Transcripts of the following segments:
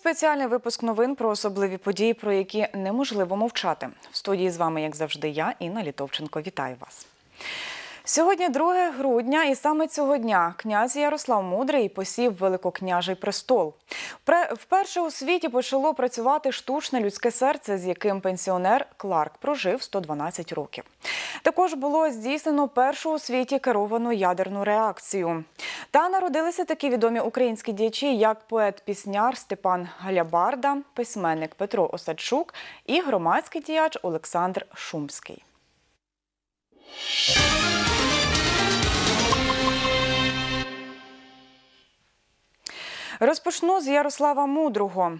Спеціальний випуск новин про особливі події, про які неможливо мовчати. В студії з вами, як завжди, я, Інна Літовченко. Вітаю вас. Сьогодні 2 грудня, і саме цього дня князь Ярослав Мудрий посів великокняжий престол. Вперше у світі почало працювати штучне людське серце, з яким пенсіонер Кларк прожив 112 років. Також було здійснено першу у світі керовану ядерну реакцію. Та народилися такі відомі українські діячі, як поет-пісняр Степан Галябарда, письменник Петро Осадчук і громадський діяч Олександр Шумський. Розпочну з Ярослава Мудрого.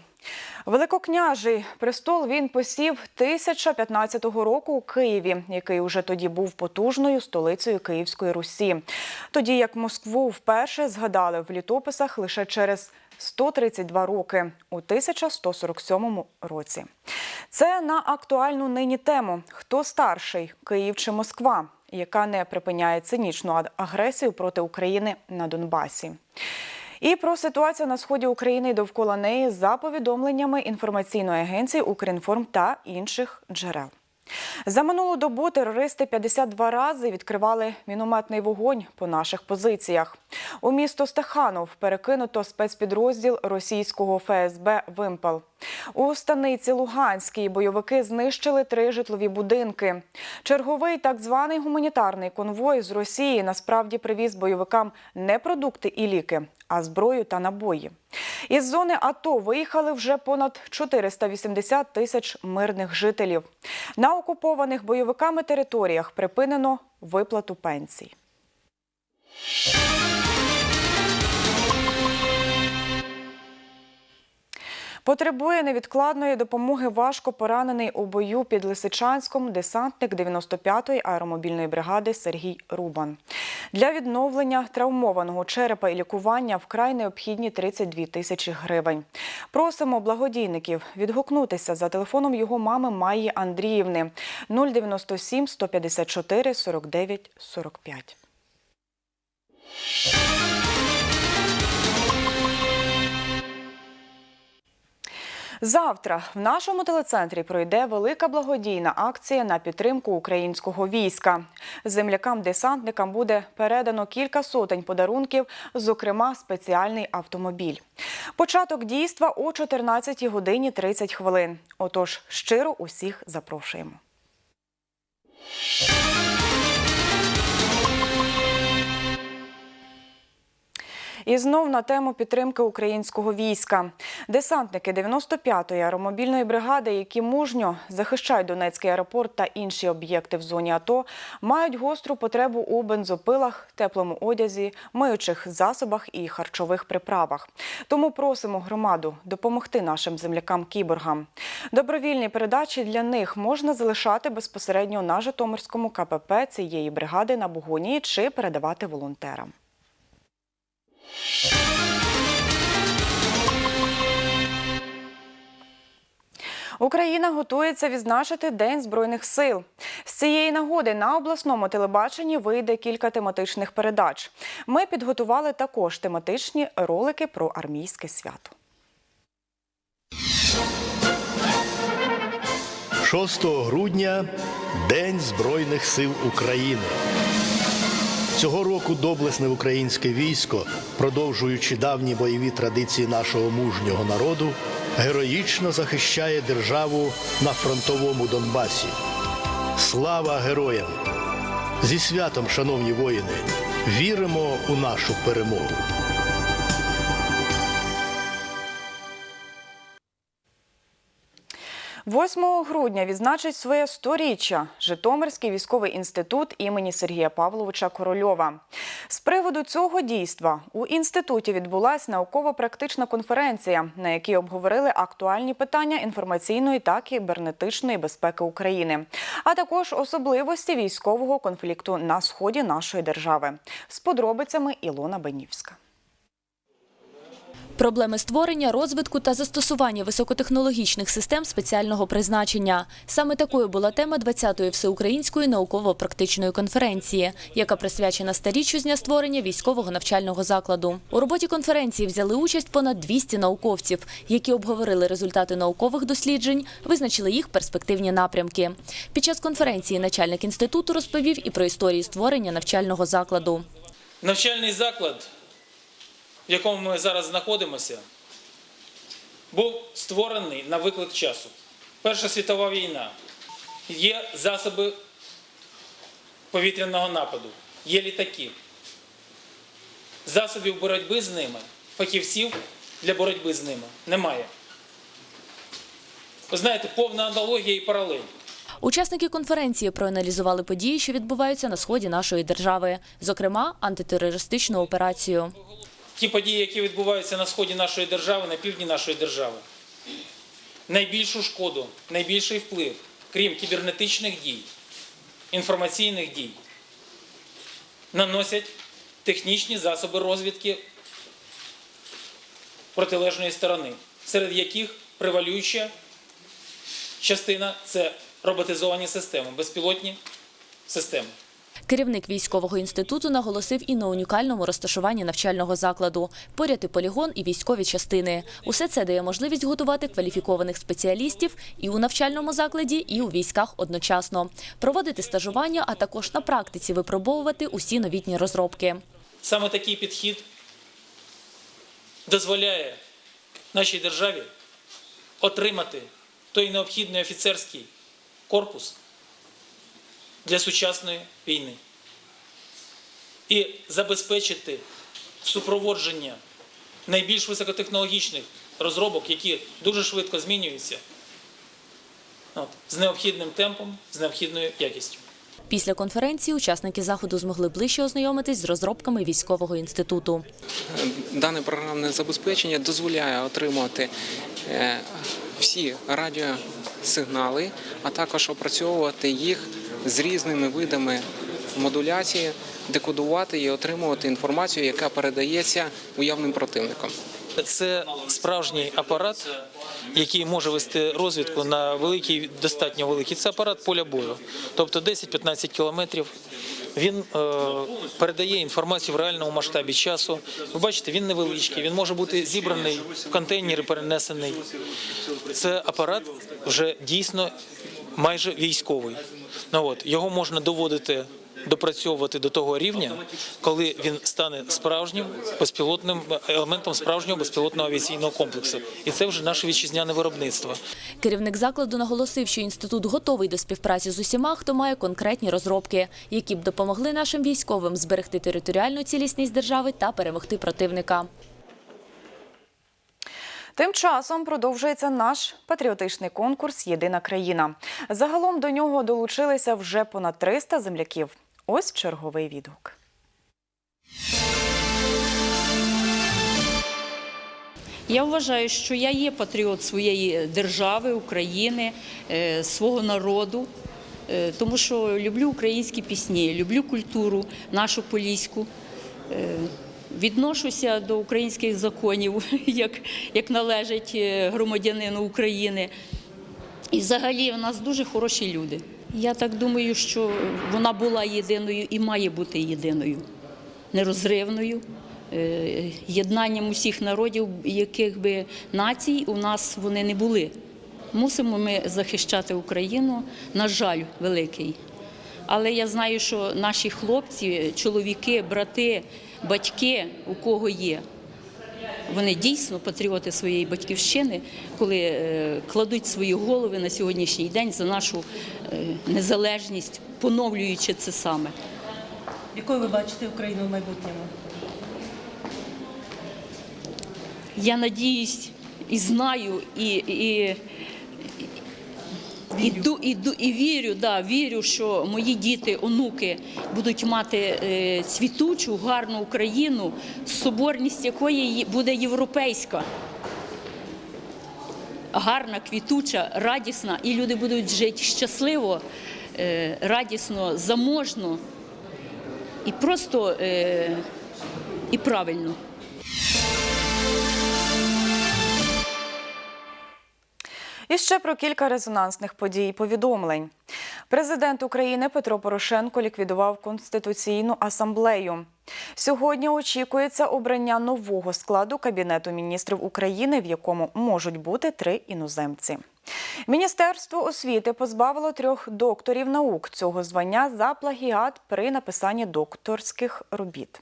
Великокняжий престол він посів 1015 року у Києві, який уже тоді був потужною столицею Київської Русі. Тоді як Москву вперше згадали в літописах лише через 132 роки у 1147 році. Це на актуальну нині тему: хто старший Київ чи Москва, яка не припиняє цинічну агресію проти України на Донбасі. І про ситуацію на сході України і довкола неї за повідомленнями інформаційної агенції Укрінформ та інших джерел. За минулу добу терористи 52 рази відкривали мінометний вогонь по наших позиціях. У місто Стаханов перекинуто спецпідрозділ російського ФСБ «Вимпел». У станиці Луганській бойовики знищили три житлові будинки. Черговий так званий гуманітарний конвой з Росії насправді привіз бойовикам не продукти і ліки, а зброю та набої. Із зони АТО виїхали вже понад 480 тисяч мирних жителів. На окупованих бойовиками територіях припинено виплату пенсій. Потребує невідкладної допомоги важко поранений у бою під Лисичанськом десантник 95-ї аеромобільної бригади Сергій Рубан. Для відновлення травмованого черепа і лікування вкрай необхідні 32 тисячі гривень. Просимо благодійників відгукнутися за телефоном його мами Майї Андріївни 097 154 49 45. Завтра в нашому телецентрі пройде велика благодійна акція на підтримку українського війська. Землякам-десантникам буде передано кілька сотень подарунків, зокрема спеціальний автомобіль. Початок дійства о 14 годині 30 хвилин. Отож, щиро усіх запрошуємо. І знов на тему підтримки українського війська. Десантники 95-ї аеромобільної бригади, які мужньо захищають Донецький аеропорт та інші об'єкти в зоні АТО, мають гостру потребу у бензопилах, теплому одязі, миючих засобах і харчових приправах. Тому просимо громаду допомогти нашим землякам-кіборгам. Добровільні передачі для них можна залишати безпосередньо на Житомирському КПП цієї бригади на Бугонії чи передавати волонтерам. Україна готується відзначити День збройних сил. З цієї нагоди на обласному телебаченні вийде кілька тематичних передач. Ми підготували також тематичні ролики про армійське свято. 6 грудня День Збройних сил України. Цього року доблесне українське військо, продовжуючи давні бойові традиції нашого мужнього народу, героїчно захищає державу на фронтовому Донбасі. Слава героям! Зі святом, шановні воїни! Віримо у нашу перемогу! – 8 грудня відзначить своє сторіччя Житомирський військовий інститут імені Сергія Павловича Корольова. З приводу цього дійства у інституті відбулася науково-практична конференція, на якій обговорили актуальні питання інформаційної та кібернетичної безпеки України, а також особливості військового конфлікту на сході нашої держави. З подробицями Ілона Бенівська. Проблеми створення, розвитку та застосування високотехнологічних систем спеціального призначення. Саме такою була тема 20-ї всеукраїнської науково-практичної конференції, яка присвячена старіччю з дня створення військового навчального закладу. У роботі конференції взяли участь понад 200 науковців, які обговорили результати наукових досліджень, визначили їх перспективні напрямки. Під час конференції начальник інституту розповів і про історію створення навчального закладу. Навчальний заклад, в якому ми зараз знаходимося, був створений на виклик часу. Перша світова війна. Є засоби повітряного нападу, є літаки. Засобів боротьби з ними, фахівців для боротьби з ними немає. Ви знаєте, повна аналогія і паралель. Учасники конференції проаналізували події, що відбуваються на сході нашої держави, зокрема антитерористичну операцію. Ті події, які відбуваються на сході нашої держави, на півдні нашої держави. Найбільшу шкоду, найбільший вплив, крім кібернетичних дій, інформаційних дій, наносять технічні засоби розвідки протилежної сторони, серед яких превалююча частина це роботизовані системи, безпілотні системи. Керівник військового інституту наголосив і на унікальному розташуванні навчального закладу. Поряд і полігон, і військові частини. Усе це дає можливість готувати кваліфікованих спеціалістів і у навчальному закладі, і у військах одночасно, проводити стажування, а також на практиці випробовувати усі новітні розробки. Саме такий підхід дозволяє нашій державі отримати той необхідний офіцерський корпус для сучасної війни і забезпечити супроводження найбільш високотехнологічних розробок, які дуже швидко змінюються, от, з необхідним темпом, з необхідною якістю. Після конференції учасники заходу змогли ближче ознайомитись з розробками військового інституту. Дане програмне забезпечення дозволяє отримувати е, всі радіосигнали, а також опрацьовувати їх з різними видами модуляції, декодувати і отримувати інформацію, яка передається уявним противникам. Це справжній апарат, який може вести розвідку на великий, достатньо великий. Це апарат поля бою, тобто 10-15 кілометрів. Він е, передає інформацію в реальному масштабі часу. Ви бачите, він невеличкий, він може бути зібраний в контейнери, перенесений. Це апарат вже дійсно майже військовий. Ну, от, його можна доводити допрацьовувати до того рівня, коли він стане справжнім безпілотним елементом справжнього безпілотного авіаційного комплексу, і це вже наше вітчизняне виробництво. Керівник закладу наголосив, що інститут готовий до співпраці з усіма, хто має конкретні розробки, які б допомогли нашим військовим зберегти територіальну цілісність держави та перемогти противника. Тим часом продовжується наш патріотичний конкурс Єдина країна. Загалом до нього долучилися вже понад 300 земляків. Ось черговий відгук. Я вважаю, що я є патріот своєї держави, України, е, свого народу, е, тому що люблю українські пісні, люблю культуру нашу поліську. Відношуся до українських законів, як, як належить е, громадянину України. І взагалі в нас дуже хороші люди. Я так думаю, що вона була єдиною і має бути єдиною, нерозривною, е, єднанням усіх народів, яких би націй у нас вони не були. Мусимо ми захищати Україну, на жаль, великий. Але я знаю, що наші хлопці, чоловіки, брати, батьки, у кого є, вони дійсно патріоти своєї батьківщини, коли е, кладуть свої голови на сьогоднішній день за нашу е, незалежність, поновлюючи це саме. Якою ви бачите Україну в майбутньому? Я надіюсь і знаю, і, і, і, ду- і, і вірю, да, вірю, що мої діти, онуки будуть мати е, цвітучу, гарну Україну, соборність якої буде європейська. Гарна, квітуча, радісна, і люди будуть жити щасливо, е, радісно, заможно і просто е, і правильно. І ще про кілька резонансних подій і повідомлень. Президент України Петро Порошенко ліквідував Конституційну асамблею. Сьогодні очікується обрання нового складу Кабінету міністрів України, в якому можуть бути три іноземці. Міністерство освіти позбавило трьох докторів наук цього звання за плагіат при написанні докторських робіт.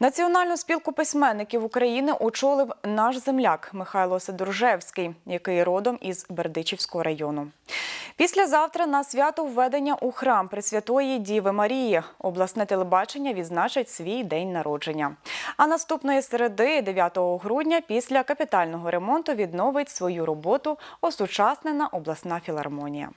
Національну спілку письменників України очолив наш земляк Михайло Сидоржевський, який родом із Бердичівського району. Післязавтра на свято введення у храм Пресвятої Діви Марії обласне телебачення відзначить свій день народження. А наступної середи, 9 грудня, після капітального ремонту відновить свою роботу осучаснена обласна філармонія.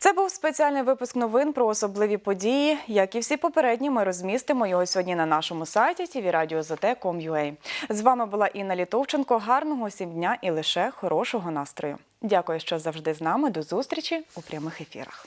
Це був спеціальний випуск новин про особливі події. Як і всі попередні, ми розмістимо його сьогодні на нашому сайті tvradio.zt.com.ua. З вами була Інна Літовченко. Гарного сім дня і лише хорошого настрою. Дякую, що завжди з нами. До зустрічі у прямих ефірах.